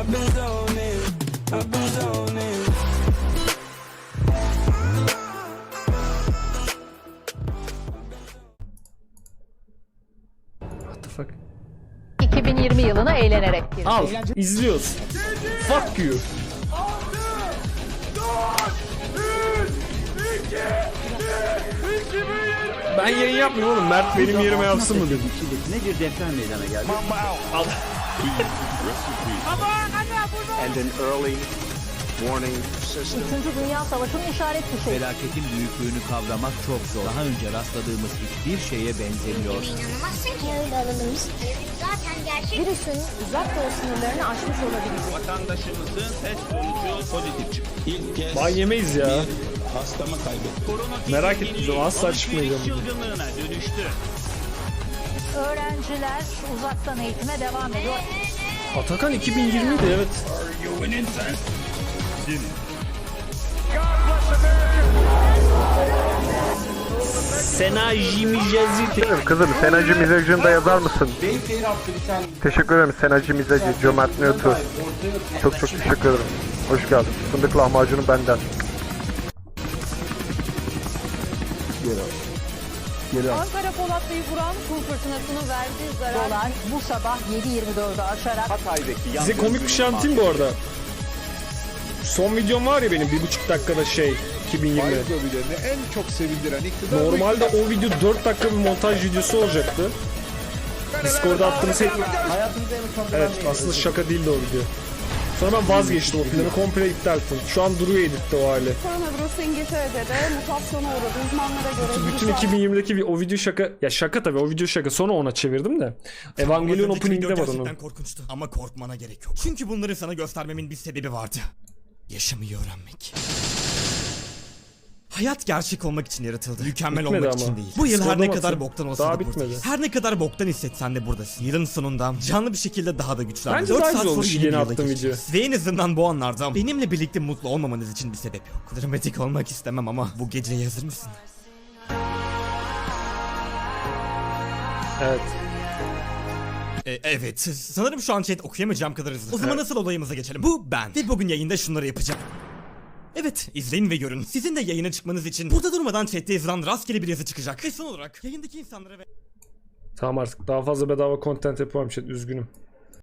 I've been zoning, I've been zoning. What the fuck? 2020 yılına eğlenerek girdi. Al izliyoruz. Fuck you. Ben yayın yapmıyorum oğlum. Mert benim yerime yapsın mı dedim. Ne bir deprem meydana geldi. Al. And an early warning system. Üçüncü Dünya Savaşı'nın işaret fişeği. Felaketin büyüklüğünü kavramak çok zor. Daha önce rastladığımız hiçbir şeye benzemiyor. İnanılmazsın ki öyle. Zaten gerçek. Virüsün uzak doğu sınırlarını aşmış olabilir. vatandaşımızın test sonucu pozitif çıktı. İlk kez Ban yemeyiz ya. hastamı kaybettim. Korona Merak ettim, asla alışveriş çıkmayacağım. çılgınlığına dönüştü. Öğrenciler uzaktan eğitime devam ediyor. Atakan 2020'di evet. Sena Jimijezi Kızım Senacı Mizacı'nı da yazar mısın? Teşekkür ederim Senacı Mizacı, Cömert Nötü. Çok çok teşekkür ederim. Hoş geldin. Fındık lahmacunu benden. Ankara Polatlı'yı vuran kum fırtınasının verdiği zarar Dolar bu sabah 7.24'ü aşarak Size komik bir şey anlatayım bu arada. Son videom var ya benim bir buçuk dakikada şey 2020. en çok sevindiren iktidar Normalde o video 4 dakika bir montaj videosu olacaktı. Discord'da attığımız hep... Evet aslında şaka değildi o video. Sonra ben vazgeçtim o planı komple iptal ettim. Şu an duruyor editte o hali. koronavirüs İngiltere'de de mutasyona uğradı. Uzmanlara göre Bütün virüs 2020'deki vi- o video şaka ya şaka tabii o video şaka sonra ona çevirdim de. Evangelion opening'de var onun. Korkunçtu. Ama korkmana gerek yok. Çünkü bunları sana göstermemin bir sebebi vardı. Yaşamayı öğrenmek. Hayat gerçek olmak için yaratıldı. Mükemmel Bitmedi olmak ama. için değil. Bu yıl her ne mı kadar boktan olsa Daha da bitmedi. buradayız. Her ne kadar boktan hissetsen de buradasın. Yılın sonunda canlı bir şekilde daha da güçlendik. Bence Dört daha saat güzel sonra olmuş yeni bir yeni yıla attığım geçeceğiz. Ve en azından bu anlarda benimle birlikte mutlu olmamanız için bir sebep yok. Dramatik olmak istemem ama bu geceye hazır mısın? Evet. E, evet. Sanırım şu an chat okuyamayacağım kadar hızlı. O zaman nasıl olayımıza geçelim. Bu ben. Ve bugün yayında şunları yapacağım. Evet, izleyin ve görün. Sizin de yayına çıkmanız için burada durmadan chatte yazılan rastgele bir yazı çıkacak. Ve son olarak yayındaki insanlara ve Tamam artık daha fazla bedava content yapamam chat üzgünüm.